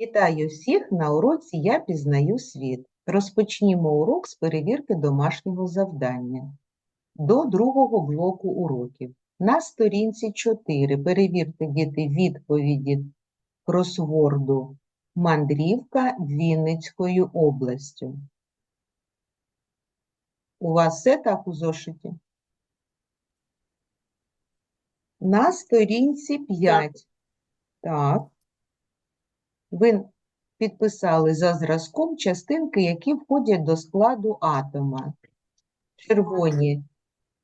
Вітаю всіх на уроці Я пізнаю світ. Розпочнімо урок з перевірки домашнього завдання. До другого блоку уроків. На сторінці 4 перевірте діти відповіді кросворду Мандрівка Вінницькою областю. У вас все так у зошиті? На сторінці 5. Так. Ви підписали за зразком частинки, які входять до складу атома. Червоні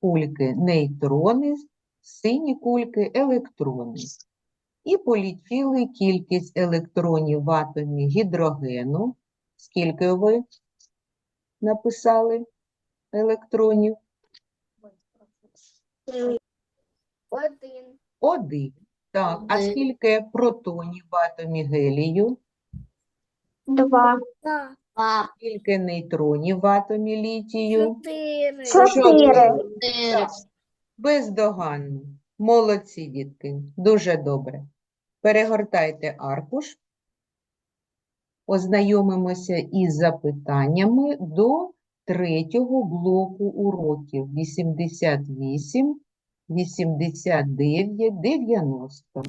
кульки нейтрони, сині кульки електрони. І полічили кількість електронів в атомі гідрогену. Скільки ви написали електронів? Один. Один. Так, а скільки протонів в атомі гелію? Два. Два. Скільки нейтронів в атомі літію? Чотири. Чотири. Чотири. Так, бездоганно. Молодці, дітки. Дуже добре. Перегортайте аркуш. Ознайомимося із запитаннями до третього блоку уроків 88, 89, 90.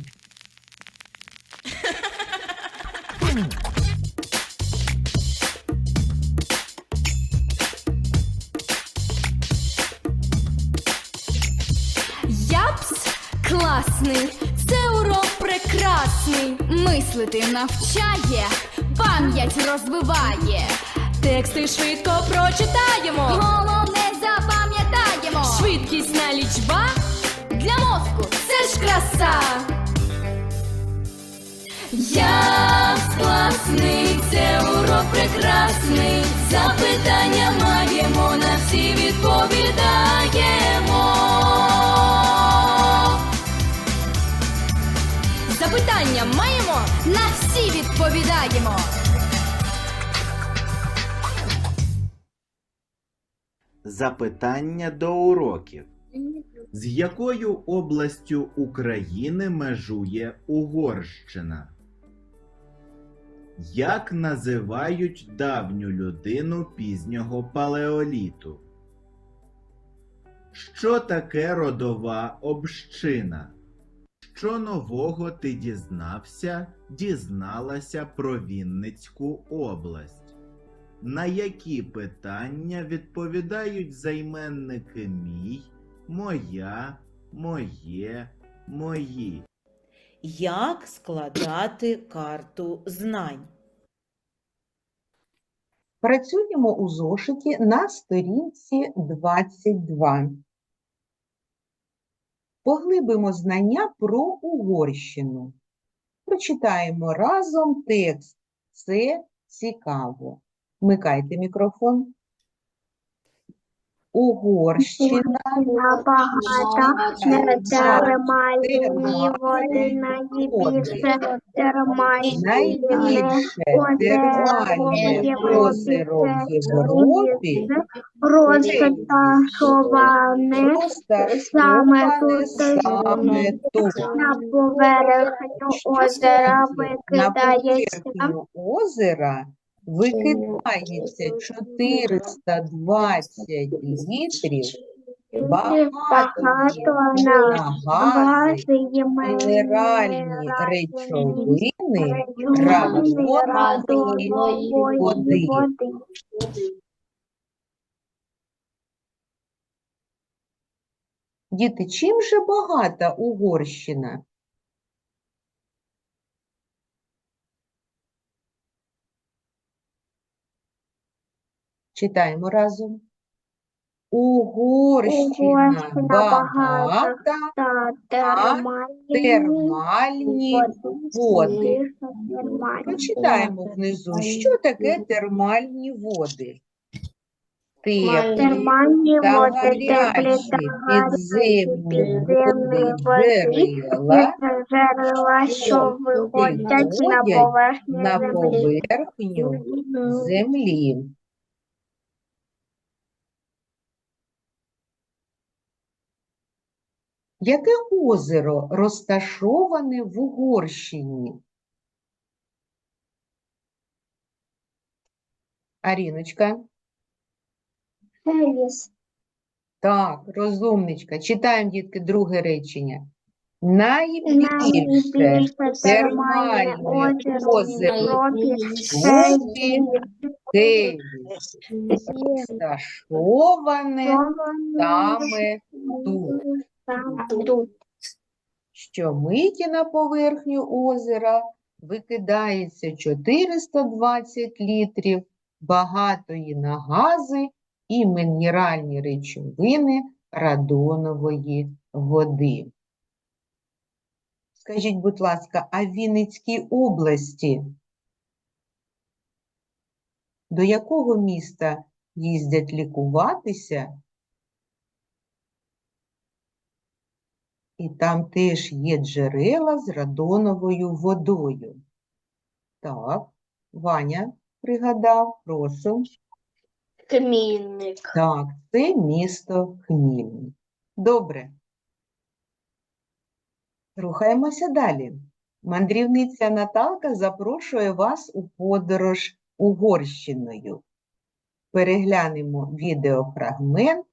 Япс класний, це урок прекрасний. Мислити навчає, пам'ять розвиває. Тексти швидко прочитаємо. Краса. Япс класний, це урок прекрасний. Запитання маємо, на всі відповідаємо. Запитання маємо, на всі відповідаємо. Запитання до уроків. З якою областю України межує Угорщина? Як називають давню людину пізнього палеоліту? Що таке родова община? Що нового ти дізнався, дізналася про Вінницьку область? На які питання відповідають займенники мій, моя, моє, мої? Як складати карту знань? Працюємо у зошиті на сторінці 22. Поглибимо знання про Угорщину. Прочитаємо разом текст. Це цікаво. Вмикайте мікрофон. Угорщина. Набагато термальні води, найбільше термальні найбільше термальне озеро в Європі розташоване саме тут, саме тут. на поверхню озера На поверхню озера викидається 420 літрів багато мінеральні речовини, радонової води. Діти, чим же багата Угорщина? Читаємо разом. Угорщина Угорщина багата та термальні води. Прочитаємо внизу, що таке термальні води. Теплі Термальні та води, теплі гарячі та гарячі підземні підземні води води, джерела джерела, що виходять на поверхню на землі. поверхню землі. Яке озеро розташоване в Угорщині? Аріночка. Хеліс. Так, розумничка. Читаємо, дітки, друге речення. Найбільше термальне озеро Європі. Розташоване саме тут. Тут. Щомиті на поверхню озера викидається 420 літрів багатої на гази і мінеральні речовини радонової води. Скажіть, будь ласка, а в Вінницькій області до якого міста їздять лікуватися? І там теж є джерела з радоновою водою. Так, Ваня пригадав, прошу. Хмільник. Так, це місто Хмільник. Добре. Рухаємося далі. Мандрівниця Наталка запрошує вас у подорож Угорщиною. Переглянемо відеофрагмент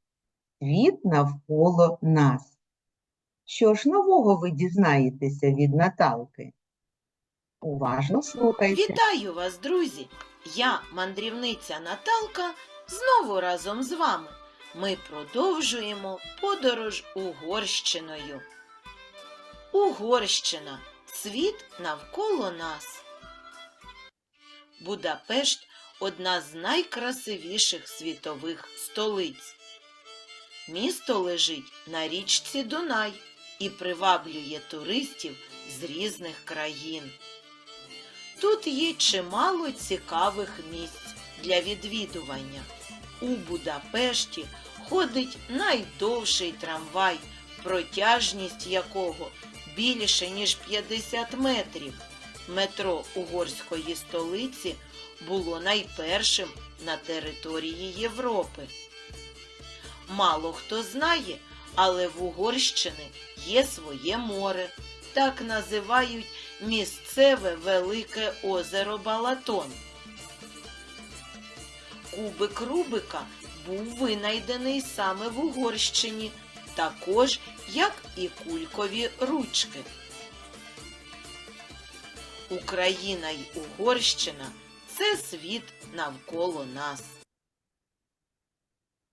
«Світ навколо нас». Що ж нового ви дізнаєтеся від Наталки? Уважно слухайте. Вітаю вас, друзі! Я, мандрівниця Наталка, знову разом з вами. Ми продовжуємо подорож Угорщиною. Угорщина світ навколо нас. Будапешт одна з найкрасивіших світових столиць. Місто лежить на річці Дунай і приваблює туристів з різних країн. Тут є чимало цікавих місць для відвідування. У Будапешті ходить найдовший трамвай, протяжність якого більше ніж 50 метрів. Метро угорської столиці було найпершим на території Європи. Мало хто знає, але в Угорщини є своє море. Так називають місцеве велике озеро Балатон. Кубик Рубика був винайдений саме в Угорщині, також як і кулькові ручки. Україна й Угорщина це світ навколо нас.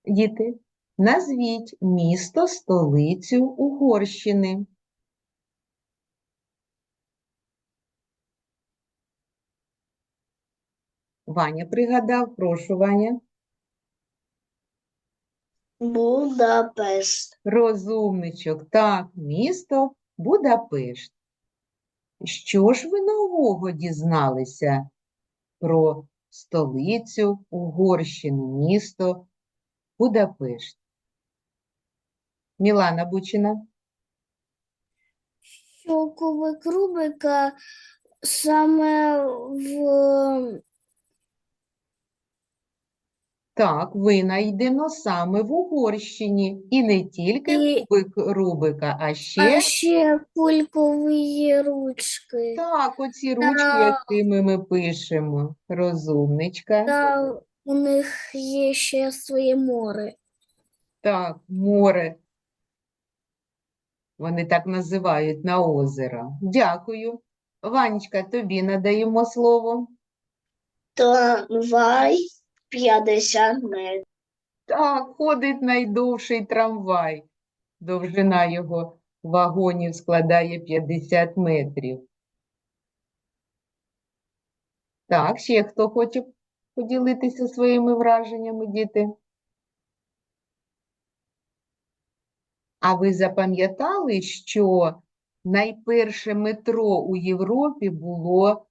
Діти, назвіть місто столицю Угорщини. Ваня пригадав, прошу, Ваня. Будапешт. Розумничок. Так, місто Будапешт. Що ж ви нового дізналися про столицю Угорщини, місто Будапешт? Мілана Бучина. Що кубик Рубика саме в Так, винайдено саме в Угорщині. І не тільки І- кубик Рубика, а ще а ще кулькові ручки. так, оці ручки, Та- якими ми пишемо. Розумничка. Та у них є ще своє море. Так, море. Вони так називають на озеро. Дякую. Ванечка, тобі надаємо слово. Трамвай 50 метрів. Так, ходить найдовший трамвай. Довжина його вагонів складає 50 метрів. Так, ще хто хоче поділитися своїми враженнями, діти? А ви запам'ятали, що найперше метро у Європі було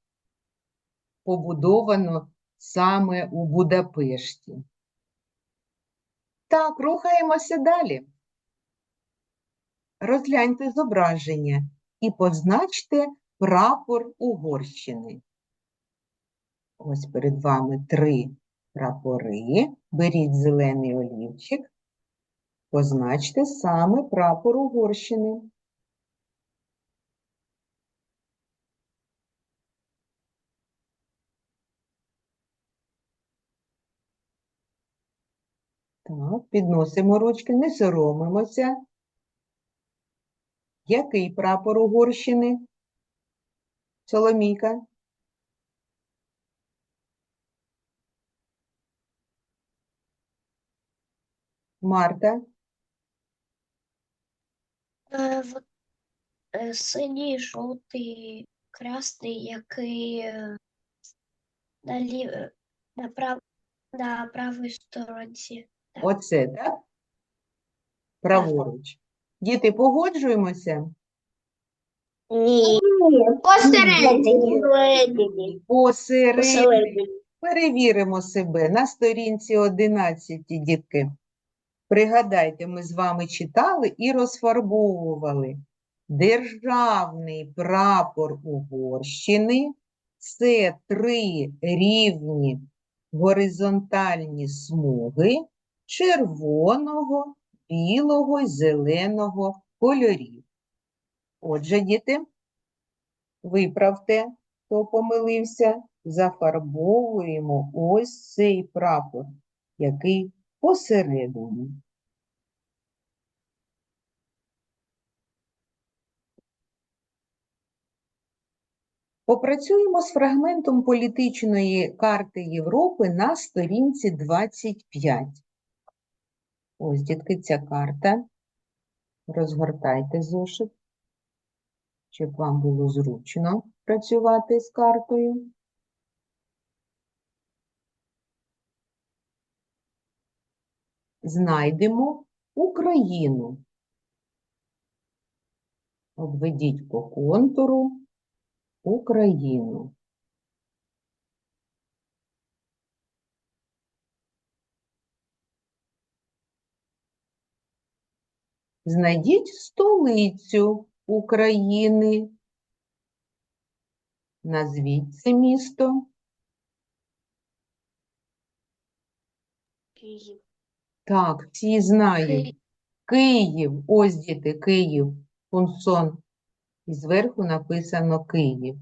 побудовано саме у Будапешті? Так, рухаємося далі. Розгляньте зображення і позначте прапор Угорщини. Ось перед вами три прапори. Беріть зелений олівчик Позначте саме прапор Угорщини. Так, підносимо ручки, не соромимося. Який прапор Угорщини? Соломійка? Марта? Е, в- е, Синій, жовтий, красний, який е, на, лів... на, прав... на правій сторонці. Оце, так? Праворуч. Діти, погоджуємося? Ні. Посередині. Посередині. Перевіримо себе на сторінці 11, дітки. Пригадайте, ми з вами читали і розфарбовували. Державний прапор Угорщини – це три рівні горизонтальні смуги червоного, білого й зеленого кольорів. Отже, діти, виправте, хто помилився, зафарбовуємо ось цей прапор, який посередині. Попрацюємо з фрагментом політичної карти Європи на сторінці 25. Ось, дітки, ця карта. Розгортайте зошит, щоб вам було зручно працювати з картою. Знайдемо Україну. Обведіть по контуру Україну. Знайдіть столицю України. Назвіть це місто. Київ. Так, всі знають. Київ. Ось діти, Київ. Пунсон. І зверху написано Київ.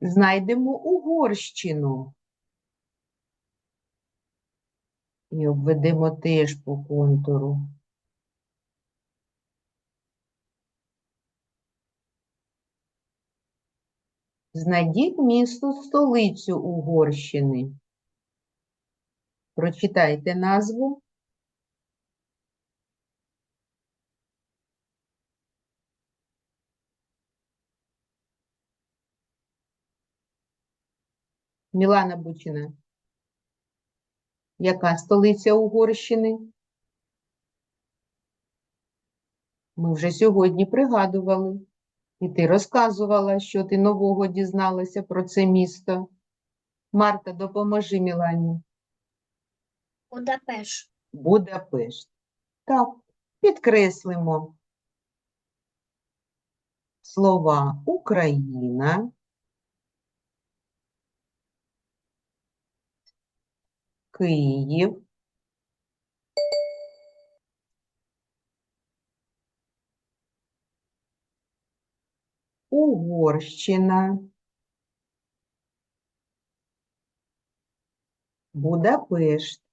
Знайдемо Угорщину. І обведемо теж по контуру. Знайдіть місто столицю Угорщини. Прочитайте назву. Мілана Бучина. Яка столиця Угорщини? Ми вже сьогодні пригадували. І ти розказувала, що ти нового дізналася про це місто. Марта, допоможи Мілані. Будапешт. Будапешт. Так, підкреслимо слова Україна, Київ, Угорщина, Будапешт.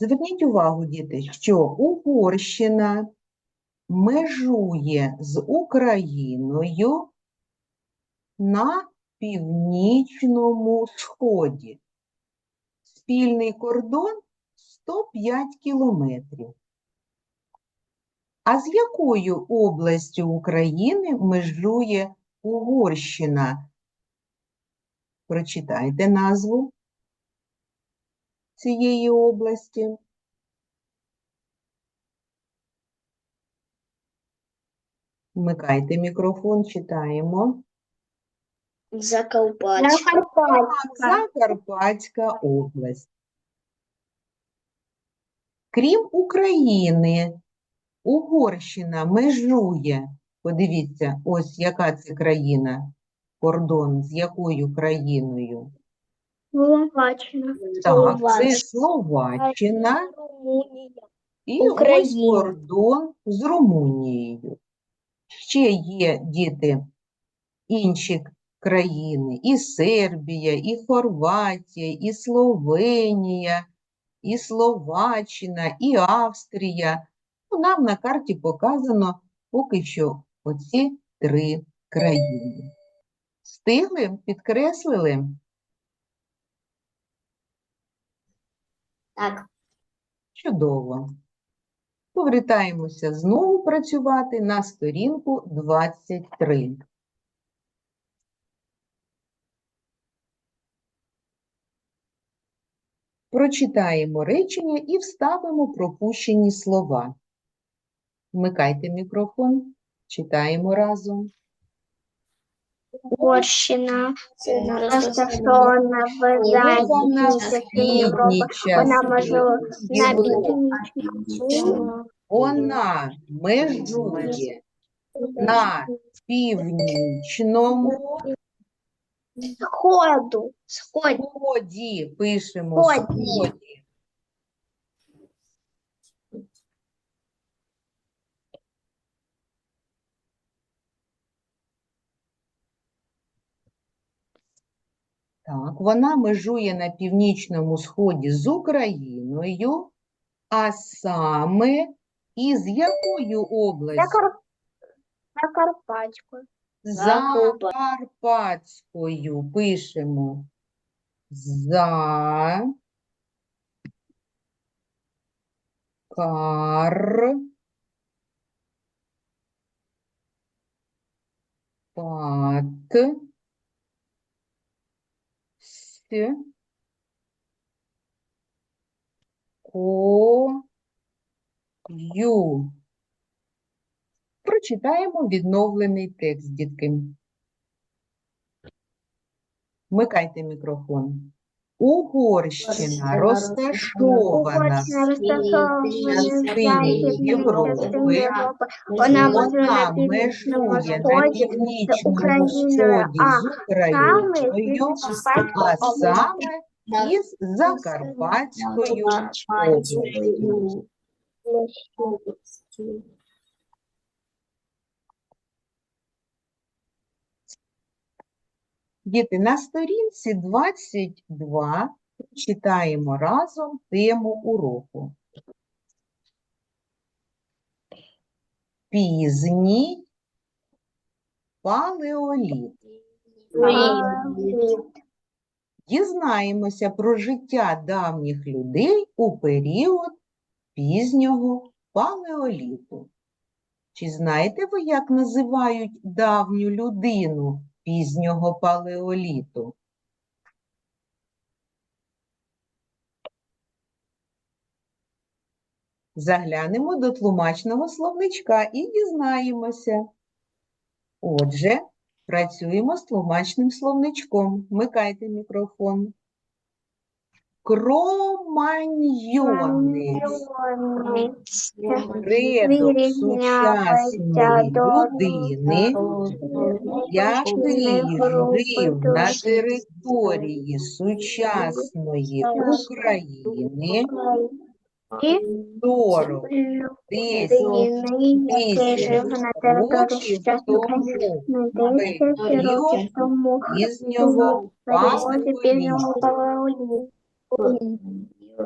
Зверніть увагу, діти, що Угорщина межує з Україною на північному сході. Спільний кордон 105 кілометрів. А з якою областю України межує Угорщина? Прочитайте назву цієї області. Вмикайте мікрофон, читаємо. Закарпаття. Закарпатська область. Крім України, Угорщина межує. Подивіться, ось яка це країна. Кордон з якою країною? Словаччина. Так, це Словаччина. Румунія. І ось Україна. кордон з Румунією. Ще є діти інші країни, і Сербія, і Хорватія, і Словенія, і Словаччина, і Австрія. Ну, нам на карті показано поки що оці три країни. Встигли? Підкреслили? Так. Чудово. Повертаємося знову працювати на сторінку 23. Прочитаємо речення і вставимо пропущені слова. Вмикайте мікрофон, читаємо разом. Угорщина розташована в Вона в західній Європі. східній Вона межує частині на Європи. північному Вона межує на північному сходу. Сході. сході. Пишемо Сході. Так, вона межує на північному сході з Україною, а саме із якою областю? Закарпатською. Закарпа- Закарпатською пишемо за кар пат с кою. Прочитаємо відновлений текст, дітки. Вмикайте мікрофон. Угорщина розташована частині Європи. Вона межує на північному сході з Україною, а саме із Закарпатською областю. Діти, на сторінці 22 читаємо разом тему уроку. Пізній палеоліт. Дізнаємося про життя давніх людей у період пізнього палеоліту. Чи знаєте ви, як називають давню людину пізнього палеоліту? Заглянемо до тлумачного словничка і дізнаємося. Отже, працюємо з тлумачним словничком. Вмикайте мікрофон. Кроманьйонець. Предок сучасної людини, який жив на території сучасної України 40 10 який жив років тому України 10 років тому пізнього в періоді пізнього палеоліту.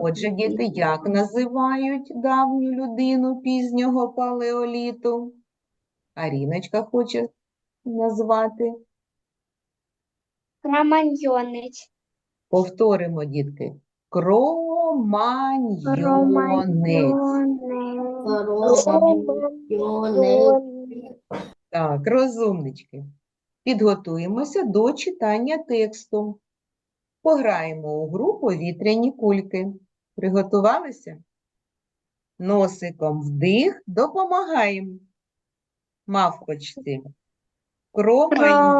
Отже, діти, як називають давню людину пізнього палеоліту? Аріночка хоче назвати. Кроманьйонець. Повторимо, дітки. Кроманьйонець. Так, розумнички. Підготуємося до читання тексту. Пограємо у гру повітряні кульки. Приготувалися? Носиком вдих, допомагаємо. Мавпочці. Родові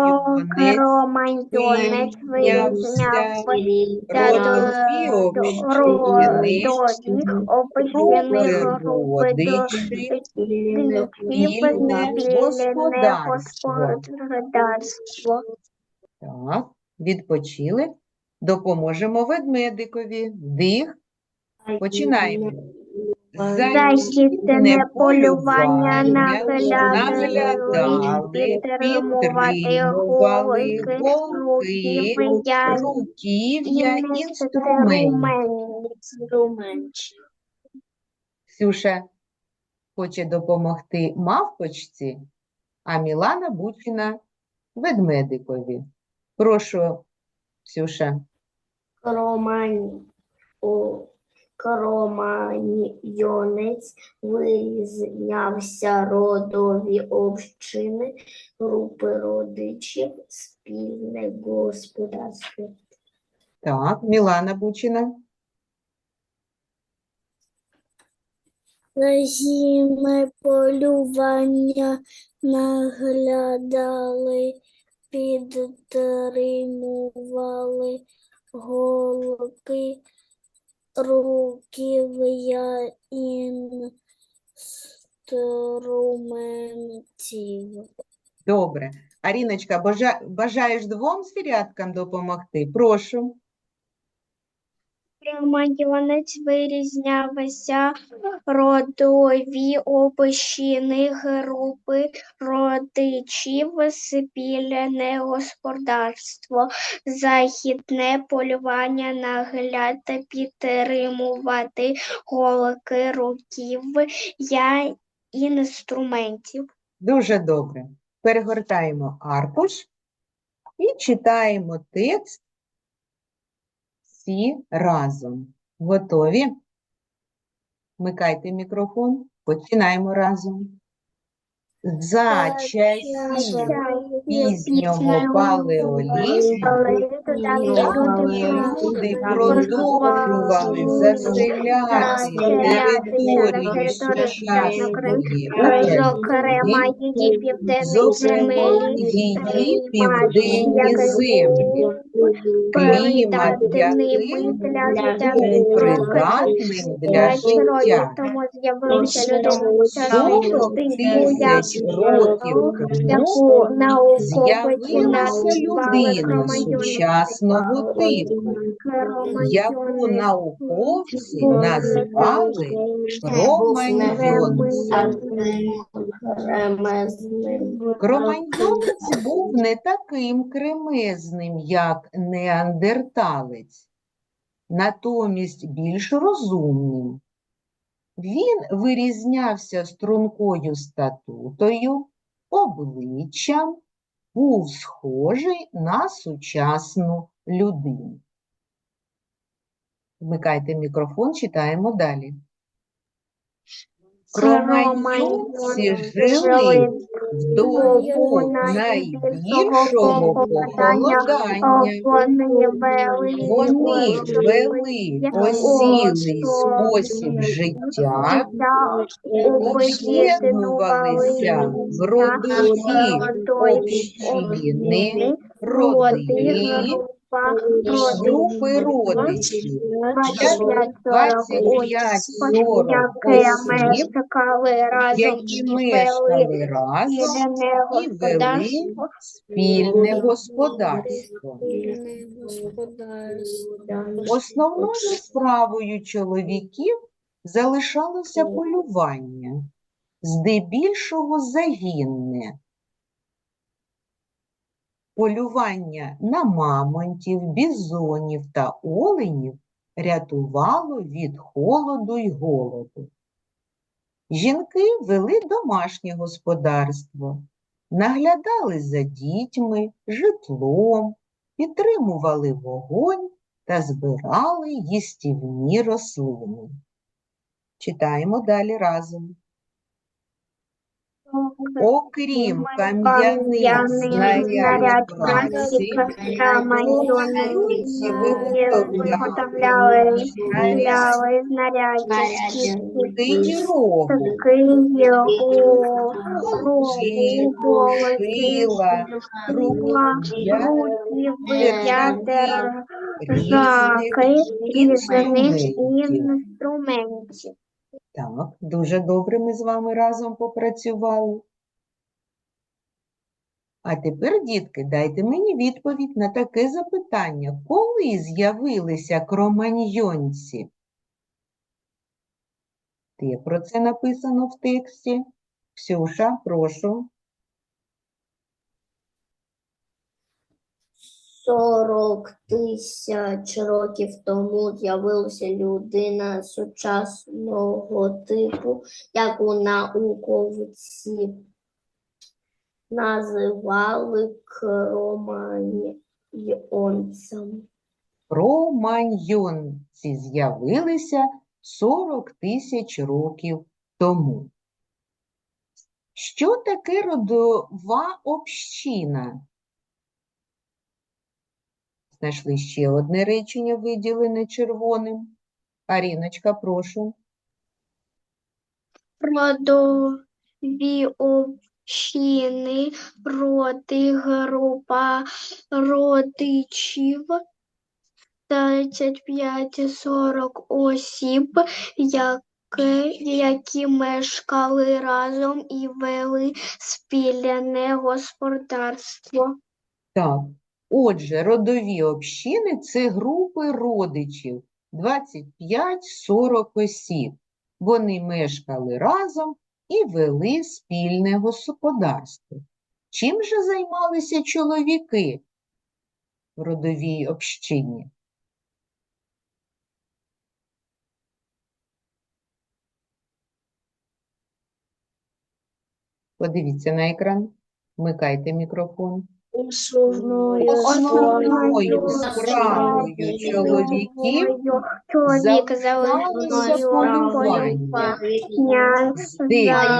родичі, спільне спільне господарство. господарство. Так, відпочили. Допоможемо ведмедикові. Вдих. Починаємо. Західне полювання наглядали, підтримували голки, голки, руків'я, інструментів. Ксюша хоче допомогти мавпочці, а Мілана Бучина ведмедикові. Прошу, Ксюша. Кроманьйонець вирізнявся родові общини, групи родичів, спільне господарство. Так, Мілана Бучина. Зимне полювання наглядали, підтримували голки, руків'я інструментів. Добре. Аріночка, бажа- бажаєш двом звіряткам допомогти? Прошу. Кроманьйонець вирізнявся родові общини, групи родичів, спільне господарство, західне полювання, нагляд, підтримувати голки, руків, я інструментів. Дуже добре. Перегортаємо аркуш і читаємо текст всі разом. Готові? Вмикайте мікрофон. Починаємо разом. За часів пізнього палеоліту давні люди продовжували заселяти території України, Зокрема, її південний зокрема, її південні землі, клімат яких був придатним для життя. 40 тисяч років тому з'явилася людина сучасного типу, яку науковці назвали кроманьйонцем. Кроманьйонець був не таким кремезним, як неандерталець, натомість більш розумним. Він вирізнявся стрункою статутою, обличчям, був схожий на сучасну людину. Вмикайте мікрофон, читаємо далі. Кроманьйонці жили в добу найбільшого похолодання. Вони вели Вони вели осілий спосіб життя, об'єднувалися в родові общини, роди, групи родичів. 25-40 осіб, які мешкали разом і вели спільне господарство. Основною справою чоловіків залишалося полювання, здебільшого загінне. Полювання на мамонтів, бізонів та оленів рятувало від холоду й голоду. Жінки вели домашнє господарство, наглядали за дітьми, житлом, підтримували вогонь та збирали їстівні рослини. Читаємо далі разом. Окрім кам'яних знарядь праці, Романьйони виготовляли ти рогу, шила, руки, ядер, різних жаки, різних інструментів. Так, дуже добре ми з вами разом попрацювали. А тепер, дітки, дайте мені відповідь на таке запитання. Коли з'явилися кроманьйонці? Де про це написано в тексті? Ксюша, прошу. 40 тисяч років тому з'явилася людина сучасного типу, яку науковці називали кроманьйонцем. Кроманьйонці з'явилися 40 тисяч років тому. Що таке родова община? Знайшли ще одне речення, виділене червоним. Аріночка, прошу. Родові общини, роди, група родичів, 35-40 осіб, які, які мешкали разом і вели спільне господарство. Так, отже, родові общини – це групи родичів, 25-40 осіб. Вони мешкали разом і вели спільне господарство. Чим же займалися чоловіки в родовій общині? Подивіться на екран, вмикайте мікрофон. Основною Основною справою чоловіків чоловік залишалося залишив полювання.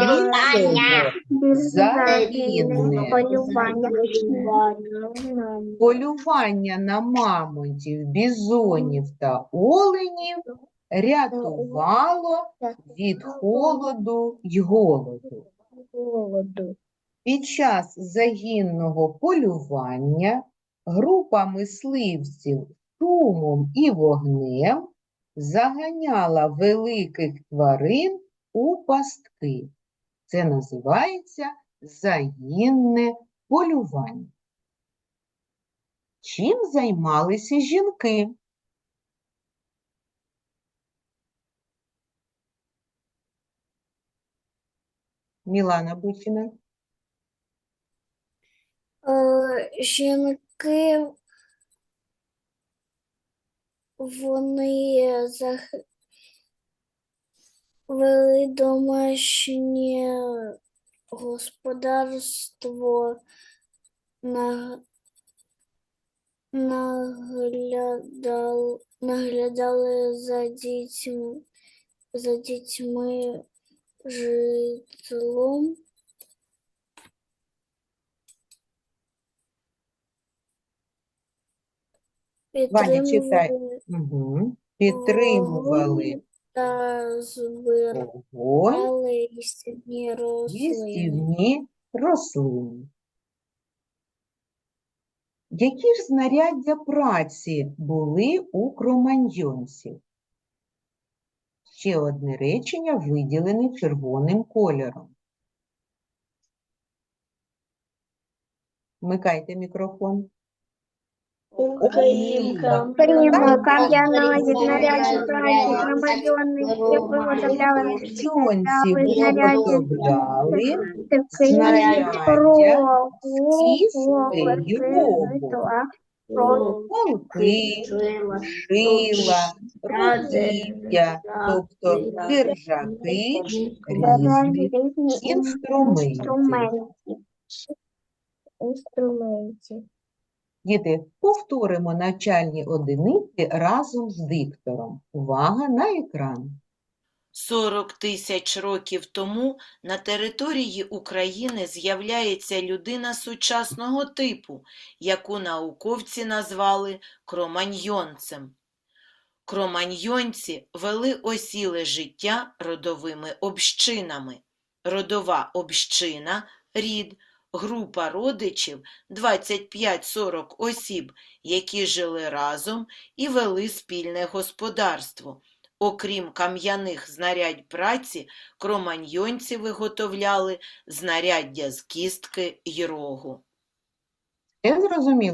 Полювання. Полювання на мамонтів, бізонів та оленів рятувало від холоду й голоду. Під час загінного полювання група мисливців шумом і вогнем заганяла великих тварин у пастки. Це називається загінне полювання. Чим займалися жінки? Мілана Бучина. Е, Жінки вони вели домашнє господарство, на... наглядал... наглядали за дітьми, за дітьми житлом. Ваня, читай. Підтримували Угу. Підтримували та збирали рослини. стівні рослини. Які ж знаряддя праці були у кроманьйонців? Ще одне речення виділене червоним кольором. Вмикайте мікрофон. Українка. Праці виготовляли виготовляли знаряддя рогу, зі полки, шила, руків'я, тобто держаки різних інструментів. Інструментів. Діти, повторимо навчальні одиниці разом з диктором. Увага на екран. 40 тисяч років тому на території України з'являється людина сучасного типу, яку науковці назвали кроманьйонцем. Кроманьйонці вели осіле життя родовими общинами. Родова община – рід, група родичів 25-40 осіб, які жили разом і вели спільне господарство. Окрім кам'яних знарядь праці, кроманьйонці виготовляли знаряддя з кістки й рогу. Я зрозуміло,